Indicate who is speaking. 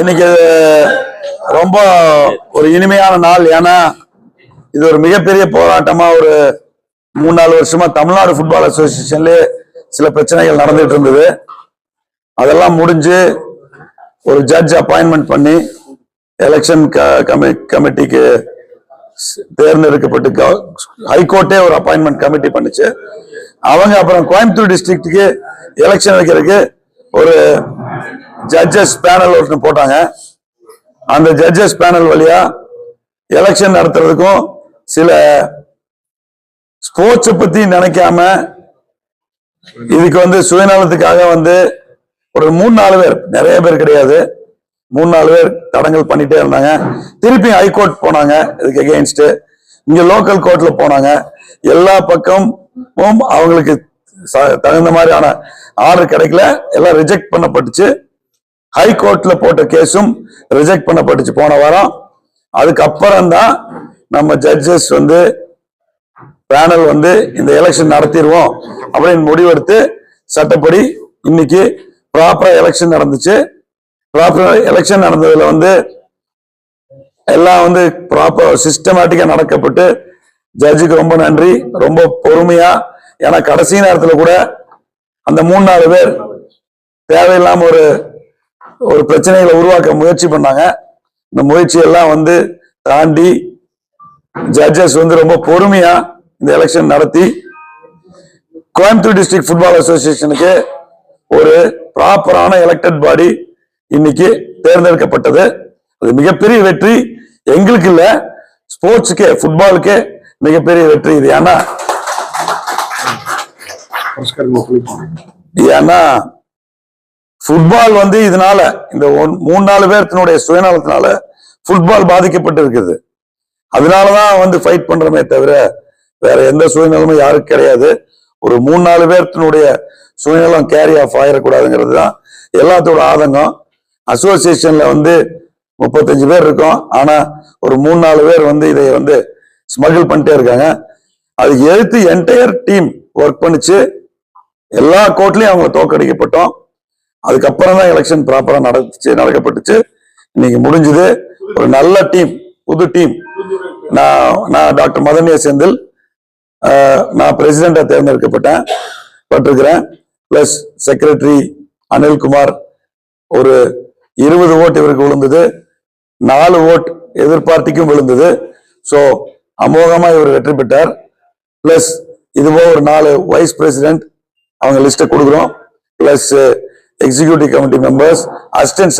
Speaker 1: இன்னைக்கு ரொம்ப ஒரு இனிமையான நாள். ஏன்னா இது ஒரு மிகப்பெரிய போராட்டமா ஒரு மூணு நாலு வருஷமா தமிழ்நாடு ஃபுட்பால் அசோசியேஷன்ல சில பிரச்சனைகள் நடந்துட்டு இருந்தது. அதெல்லாம் முடிஞ்சு ஒரு ஜட்ஜ் அப்பாயின்மெண்ட் பண்ணி எலெக்ஷன் கமிட்டிக்கு தேர்ந்தெடுக்கப்பட்டு ஹைகோர்ட்டே ஒரு அப்பாயின்மெண்ட் கமிட்டி பண்ணுச்சு. அவங்க அப்புறம் கோயம்புத்தூர் டிஸ்ட்ரிக்ட்டுக்கு எலெக்ஷன் வைக்கிறதுக்கு ஒரு ஜட்ஜஸ் பேனல் ஒருத்தர் போட்டாங்க. அந்த ஜட்ஜஸ் பேனல் வழியா எலெக்ஷன் நடத்துறதுக்கும் சில ஸ்போர்ட்ஸை பத்தி நினைக்காம இதுக்கு வந்து சுயநலத்துக்காக வந்து ஒரு மூணு நாலு பேர் நிறைய பேர் கிடையாது. மூணு நாலு பேர் தடங்கல் பண்ணிட்டே இருந்தாங்க. திருப்பி ஹைகோர்ட் போனாங்க. இதுக்கு எகெயின்ஸ்ட் இங்க லோக்கல் கோர்ட்ல போனாங்க. எல்லா பக்கமும் அவங்களுக்கு தகுந்த மாதிரியான ஆர்டர் கிடைக்கல. எல்லாம் ரிஜெக்ட் பண்ணப்பட்டுச்சு. ஹைகோர்ட்ல போட்ட கேஸும் ரிஜெக்ட் பண்ணப்பட்டுச்சு. போன வாரம். அதுக்கப்புறம் தான் நம்ம ஜட்ஜஸ் வந்து பேனல் வந்து இந்த எலெக்ஷன் நடத்திடுவோம் அப்படின்னு முடிவெடுத்து சட்டப்படி இன்னைக்கு ப்ராப்பரா எலெக்ஷன் நடந்துச்சு. ப்ராப்பரா எலெக்ஷன் நடந்ததுல வந்து எல்லாம் வந்து ப்ராப்பர் சிஸ்டமேட்டிக்கா நடக்கப்பட்டு ஜட்ஜுக்கு ரொம்ப நன்றி ரொம்ப பொறுமையா. ஏன்னா கடைசி நேரத்துல கூட அந்த மூணு நாலு பேர் தேவையில்லாம ஒரு ஒரு பிரச்சனைகளை உருவாக்க முயற்சி பண்ணாங்க. இந்த முயற்சி எல்லாம் வந்து தாண்டி ஜட்ஜஸ் வந்து ரொம்ப பொறுமையா இந்த எலெக்ஷன் நடத்தி கோயம்புத்தூர் டிஸ்ட்ரிக்ட் ஃபுட்பால் அசோசியேஷனுக்கு ஒரு ப்ராப்பரான எலெக்டட் பாடி இன்னைக்கு தேர்ந்தெடுக்கப்பட்டது. அது மிகப்பெரிய வெற்றி. எங்களுக்கு இல்ல ஸ்போர்ட்ஸுக்கே ஃபுட்பாலுக்கே மிகப்பெரிய வெற்றி இது. ஏன்னா ஏன்னா ஃபுட்பால் வந்து இதனால இந்த ஒன்- மூணு நாலு பேர்த்தினுடைய சுயநலத்தினால ஃபுட்பால் பாதிக்கப்பட்டு இருக்குது அதனாலதான் வந்து ஃபைட் பண்றோமே தவிர வேற எந்த சுயநலமும் யாருக்கும் கிடையாது. ஒரு மூணு நாலு பேர்த்தினுடைய சுயநலம் கேரி ஆஃப் ஆயிடக்கூடாதுங்கிறது தான் எல்லாத்தோட ஆதங்கம். அசோசியேஷன்ல வந்து முப்பத்தஞ்சு பேர் இருக்கோம். ஆனா ஒரு மூணு நாலு பேர் வந்து இதை வந்து ஸ்மகிள் பண்ணிட்டே இருக்காங்க. அது எடுத்து என்டையர் டீம் ஒர்க் பண்ணிச்சு. எல்லா கோர்ட்லயும் அவங்க தோக்கடிக்கப்பட்டோம் அதுக்கப்புறம் தான் எலெக்ஷன் ப்ராப்பராக நடந்துச்சு நடக்கப்பட்டுச்சு. இன்னைக்கு முடிஞ்சது. ஒரு நல்ல டீம் புது டீம் நான் நான் டாக்டர் மதனிய செந்தில் நான் பிரசிடெண்டாக தேர்ந்தெடுக்கப்பட்டேன் பட்டிருக்கிறேன். ப்ளஸ் செக்ரட்டரி அனில்குமார் ஒரு இருபது ஓட் இவருக்கு விழுந்தது. நாலு ஓட் எதிர்பார்ட்டிக்கும் விழுந்தது. ஸோ அமோகமாக இவர் வெற்றி பெற்றார். ப்ளஸ் இதுபோக ஒரு நாலு வைஸ் பிரசிடென்ட் அவங்க லிஸ்ட்டை கொடுக்குறோம். Plus executive committee members, assistant